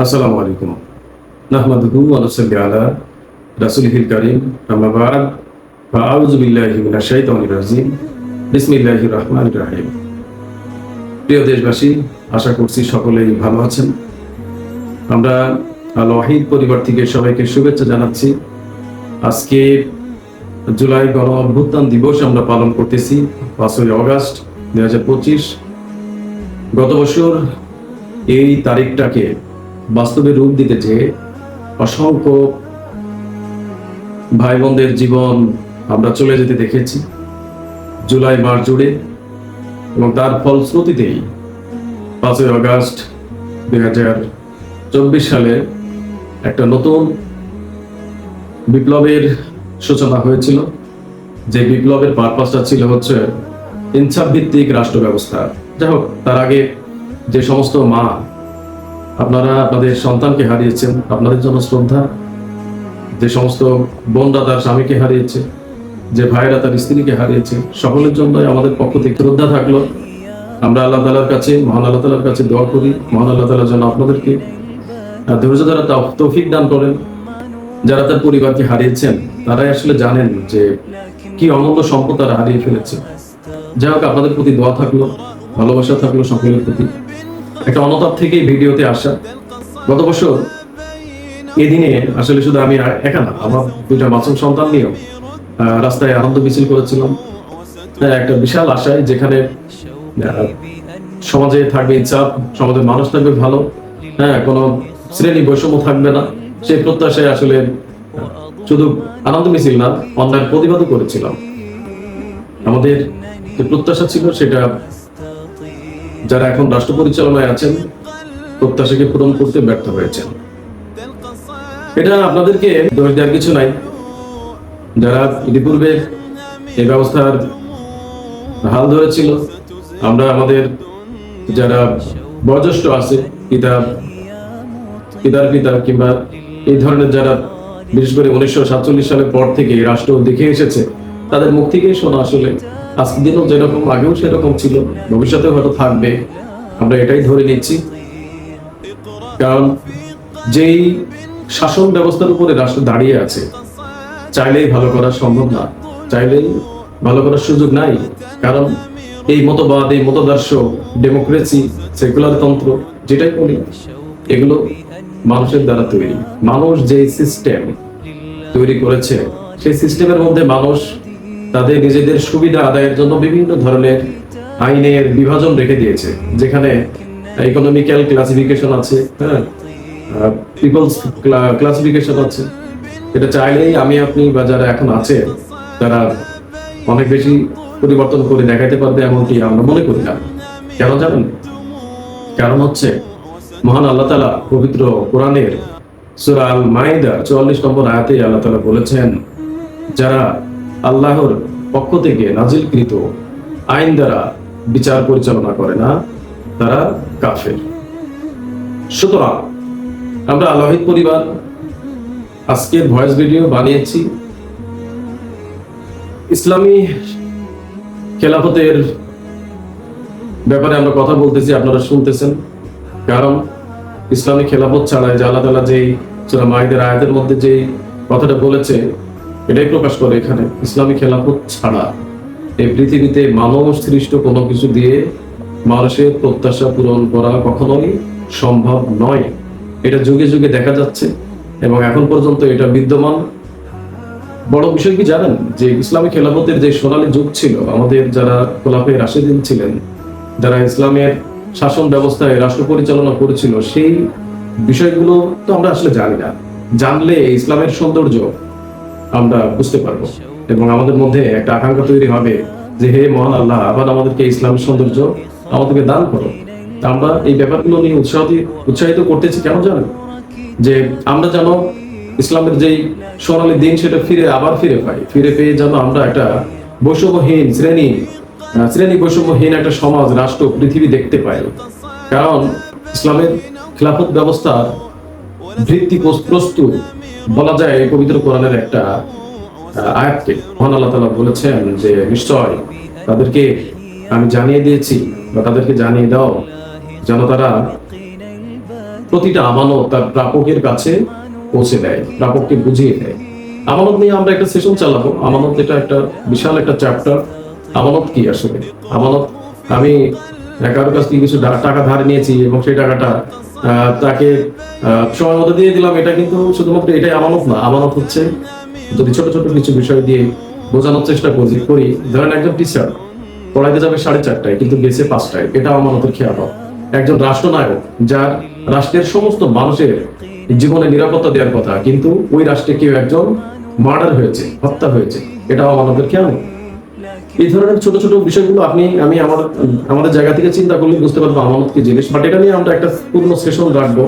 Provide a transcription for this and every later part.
আসসালামু আলাইকুম। নাহমাদুহু ওয়া নুসাল্লি আলা রাসূলিহিল কারীম। আম্মা বা'দ। ফাআউযু বিল্লাহি মিনাশ শাইতানির রাজিম। বিসমিল্লাহির রহমানির রহিম। প্রিয় দেশবাসী, আশা করছি সকলেই ভালো আছেন। আমরা আল ওয়াহিদ পরিবার থেকে সবাইকে শুভেচ্ছা জানাচ্ছি। আজকে জুলাই গণ অভ্যুত্থান দিবস আমরা পালন করতেছি, পাঁচই অগাস্ট দুই হাজার পঁচিশ। গত বছর এই তারিখটাকে বাস্তবে রূপ দিতে যে অসংখ্য ভাই বোনদের জীবন আমরা চলে যেতে দেখেছি। জুলাই মাস জুড়ে এবং তার ফলশ্রুতিতেই পাঁচই আগস্ট দুই হাজার চব্বিশ সালে একটা নতুন বিপ্লবের সূচনা হয়েছিল। যে বিপ্লবের পারপাসটা ছিল হচ্ছে ইনসাফ ভিত্তিক রাষ্ট্র ব্যবস্থা যাই হোক, তার আগে যে সমস্ত মা আপনারা আপনাদের সন্তানকে হারিয়েছেন, আপনাদের জন্য শ্রদ্ধা। যে সমস্ত বোনরা তার স্বামীকে হারিয়েছে, যে ভাইরা তার স্ত্রীকে হারিয়েছে, সকলের জন্য আমাদের পক্ষ থেকে শ্রদ্ধা থাকল। আমরা আল্লাহ তালার কাছে, মহান আল্লাহ তালার কাছে দোয়া করি। মহান আল্লাহ তালার জন্য আপনাদেরকে ধৈর্য দ্বারা তৌফিক দান করেন। যারা তার পরিবারকে হারিয়েছেন, তারাই আসলে জানেন যে কি অমূল্য সম্পদ তারা হারিয়ে ফেলেছে। যাই হোক, আপনাদের প্রতি দোয়া থাকল, ভালোবাসা থাকল সকলের প্রতি। একটা অনতাপ থেকেই ভিডিওতে আসা। গত বছর এদিনে আসলে শুধু আমি একা না, আমার দুইটা মাসুম সন্তান নিয়েও রাস্তায় আনন্দ মিছিল করেছিলাম। একটা বিশাল আশায় যেখানে সমাজে থাকবে ইচ্ছাপ সমাজের মানুষ থাকবে ভালো হ্যাঁ কোনো শ্রেণি বৈষম্য থাকবে না। সেই প্রত্যাশায় আসলে শুধু আনন্দ মিছিল না অন্যায় প্রতিবাদও করেছিলাম। আমাদের যে প্রত্যাশা ছিল সেটা যারা এখন রাষ্ট্র পরিচালনায় আছেন, প্রত্যাশাকে পূরণ করতে ব্যর্থ হয়েছেন। এটা আপনাদেরকে দোষ দেওয়ার কিছু নাই। যারা ইতিপূর্বে এই ব্যবস্থার হাল ধরেছিল, আমরা আমাদের যারা বয়োজ্যেষ্ঠ আছে, পিতা, পিতার পিতা কিংবা এই ধরনের যারা বিশেষ করে উনিশশো সাতচল্লিশ সালের পর থেকে রাষ্ট্র দেখে এসেছে, তাদের মুখ থেকেই শোনা আসলে আজকের দিনও যেরকম আগেও সেরকম ছিল, ভবিষ্যতেও হয়তো থাকবে। আমরা এটাই ধরে নিচ্ছি। কারণ যেই শাসন ব্যবস্থার উপরে রাষ্ট্র দাঁড়িয়ে আছে, চাইলেই ভালো করা সম্ভব না। চাইলেই ভালো করার সুযোগ নাই। কারণ এই মতবাদ, এই মতদর্শ, ডেমোক্রেসি, সেকুলার তন্ত্র, যেটাই বলি, এগুলো মানুষের দ্বারা তৈরি। মানুষ যে সিস্টেম তৈরি করেছে, সেই সিস্টেমের মধ্যে মানুষ তাদের নিজেদের সুবিধা আদায়ের জন্য বিভিন্ন ধরনের আইনের বিভাজন রেখে দিয়েছে, যেখানে ইকোনমিক্যাল ক্লাসিফিকেশন আছে হ্যাঁ পিপলস ক্লাসিফিকেশন আছে। এটা চাইলেই আমি, আপনি বা যারা এখন আছে, তারা অনেক বেশি পরিবর্তন করে দেখাইতে পারবে এমনটি আমরা মনে করি না। কেন জানেন? কারণ হচ্ছে, মহান আল্লাহ তালা পবিত্র কোরআনের সুরা আল মাইদা চুয়াল্লিশ নম্বর আয়াতে আল্লাহ তালা বলেছেন, যারা আল্লাহর পক্ষ থেকে নাজিলকৃত আইন দ্বারা বিচার পরিচালনা করে না, তারা কাফের। সুতরাং আমরা আল্লাহিদ পরিবার, আজকের ভয়েস ভিডিও বানিয়েছি। ইসলামী খেলাফতের ব্যাপারে আমরা কথা বলতেছি, আপনারা শুনতেছেন। কারণ ইসলামী খেলাফত ছাড়া যে আল্লাহ তালা যেই সূরা আয়াতের মধ্যে যেই কথাটা বলেছে এটাই প্রকাশ করে এখানে, ইসলামী খেলাফত ছাড়া। এই পৃথিবীতে মানব সৃষ্ট কোনো কিছু দিয়ে মানুষের প্রত্যাশা পূরণ করা কখনোই সম্ভব নয়। এটা যুগে যুগে দেখা যাচ্ছে এবং এখন পর্যন্ত এটা বিদ্যমান। বড় বিষয় কি জানেন? যে ইসলামী খেলাফতের যে সোনালী যুগ ছিল, আমাদের যারা খোলাফে রাশেদিন ছিলেন, যারা ইসলামের শাসন ব্যবস্থায় রাষ্ট্র পরিচালনা করেছিল, সেই বিষয়গুলো তো আমরা আসলে জানি না। জানলে ইসলামের সৌন্দর্য আমরা বুঝতে পারব। এবং আমাদের মধ্যে একটা আকাঙ্ক্ষা তৈরি হবে যে, হে মহান আল্লাহ, আবার আমাদেরকে ইসলামের সৌন্দর্য আমাদেরকে দান করো। আমরা এই ব্যাপারগুলো নিয়ে উৎসাহ উৎসাহিত করতেছি কেন জানেন? যে, আমরা যেন ইসলামের যেই সোনালী দিন সেটা ফিরে আবার ফিরে পাই। ফিরে পেয়ে যেন আমরা একটা বৈষম্যহীন শ্রেণি শ্রেণি বৈষম্যহীন একটা সমাজ, রাষ্ট্র, পৃথিবী দেখতে পাই। কারণ ইসলামের খিলাফত ব্যবস্থার ভিত্তি প্রস্তুত বলা যায় এই পবিত্র কোরআনের একটা আয়াতকে। মহান আল্লাহ তাআলা বলেছেন যে, নিশ্চয় তাদেরকে আমি জানিয়ে দিয়েছি বা তাদেরকে জানিয়ে দাও যেন তারা প্রতিটা আমানত তার প্রাপকের কাছে পৌঁছে দেয়, প্রাপককে বুঝিয়ে দেয়। আমানত নিয়ে আমরা একটা সেশন চালাবো। আমানত এটা একটা বিশাল একটা চ্যাপ্টার আমানত কি আসলে? আমানত আমি কাছ থেকে কিছু টাকা ধার নিয়েছি এবং সেই টাকাটা তাকে সময় মতো দিয়ে দিলাম। এটা কিন্তু শুধুমাত্র এটাই আমানত না, আমানত হচ্ছে যদি ছোট ছোট কিছু বিষয় দিয়ে বোঝানোর চেষ্টা করি করি, ধরেন একজন টিচার পড়াইতে যাবে সাড়ে চারটায়, কিন্তু গেছে পাঁচটায়, এটা আমানতের খেয়াল একজন রাষ্ট্রনায়ক, যার রাষ্ট্রের সমস্ত মানুষের জীবনে নিরাপত্তা দেওয়ার কথা, কিন্তু ওই রাষ্ট্রে কেউ একজন মার্ডার হয়েছে, হত্যা হয়েছে, এটাও আমাদের খেয়াল এই ধরনের ছোট ছোট বিষয়গুলো আপনি, আমি আমার, আমাদের জায়গা থেকে চিন্তা করলে বুঝতে পারব আমানত কি জিনিস বাট এটা নিয়ে আমরা একটা পূর্ণ সেশন রাখব।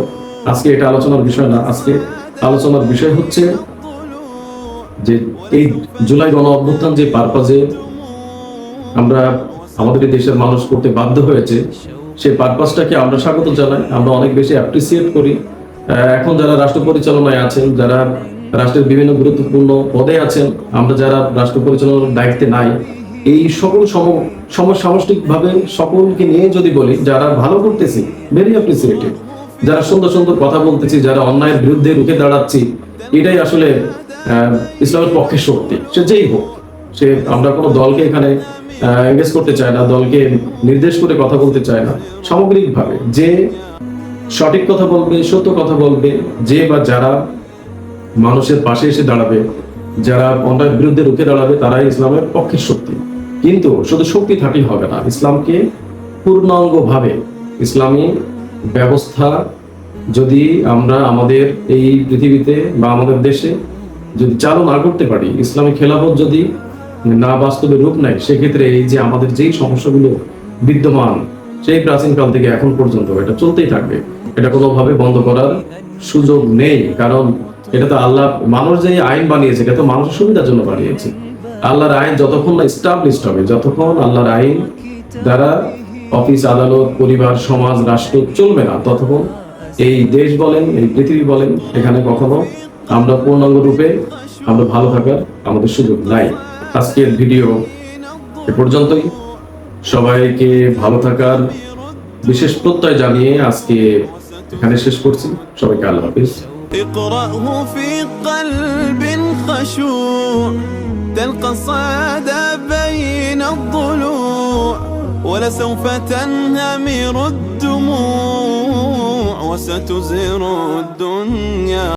আজকে এটা আলোচনার বিষয় না, আজকে আলোচনার বিষয় হচ্ছে যে এই জুলাই গণ অভ্যুত্থান যে পারপাজে আমরা আমাদের দেশের মানুষ করতে বাধ্য হয়েছে সেই পারপাসটাকে আমরা স্বাগত জানাই। আমরা অনেক বেশি অ্যাপ্রিসিয়েট করি। এখন যারা রাষ্ট্র পরিচালনায় আছেন, যারা রাষ্ট্রের বিভিন্ন গুরুত্বপূর্ণ পদে আছেন, আমরা যারা রাষ্ট্র পরিচালনার দায়িত্বে নাই এই সকল সম সমসামষ্টিকভাবে সকলকে নিয়ে যদি বলি, যারা ভালো করতেছি ভেরি অ্যাপ্রিসিয়েটেড যারা সুন্দর সুন্দর কথা বলতেছি, যারা অন্যায়ের বিরুদ্ধে রুখে দাঁড়াচ্ছি, এটাই আসলে ইসলামের পক্ষে শক্তি। সে যেই হোক, সে, আমরা কোনো দলকে এখানে এঙ্গেজ করতে চায় না, দলকে নির্দেশ করে কথা বলতে চায় না। সামগ্রিকভাবে যে সঠিক কথা বলবে, সত্য কথা বলবে, যে বা যারা মানুষের পাশে এসে দাঁড়াবে, যারা অন্যায়ের বিরুদ্ধে রুখে দাঁড়াবে, তারাই ইসলামের পক্ষের শক্তি। কিন্তু শুধু শক্তি থাকলে হবে না, ইসলামকে পূর্ণাঙ্গভাবে ইসলামী ব্যবস্থা যদি আমরা আমাদের এই পৃথিবীতে বা আমাদের দেশে যদি চালু না করতে পারি, ইসলামী খেলাফত যদি না বাস্তবে রূপ নেয়, সেক্ষেত্রে এই যে আমাদের যেই সমস্যাগুলো বিদ্যমান, সেই প্রাচীনকাল থেকে এখন পর্যন্ত এটা চলতেই থাকবে। এটা কোনোভাবে বন্ধ করার সুযোগ নেই, কারণ এটা তো আল্লাহ, মানুষ যে আইন বানিয়েছে, এটা তো মানুষের সুবিধার জন্য বানিয়েছে। আল্লাহর আইন যতক্ষণ না স্টাবলিশড হবে, যতক্ষণ আল্লাহর আইন দ্বারা অফিস, আদালত, পরিবার, সমাজ, রাষ্ট্র চলবে না, ততক্ষণ এই দেশ বলেন, এই পৃথিবী বলেন, এখানে কখনো আমরা পূর্ণাঙ্গ রূপে আমরা ভালো থাকার আমাদের সুযোগ নাই। আজকের ভিডিও এ পর্যন্তই। সবাইকে ভালো থাকার বিশেষ প্রত্যয় জানিয়ে আজকে এখানে শেষ করছি। সবাইকে আল্লাহ হাফিজ। تلقى الصدى بين الضلوع ولسوف تنهمر الدموع وستزهر الدنيا.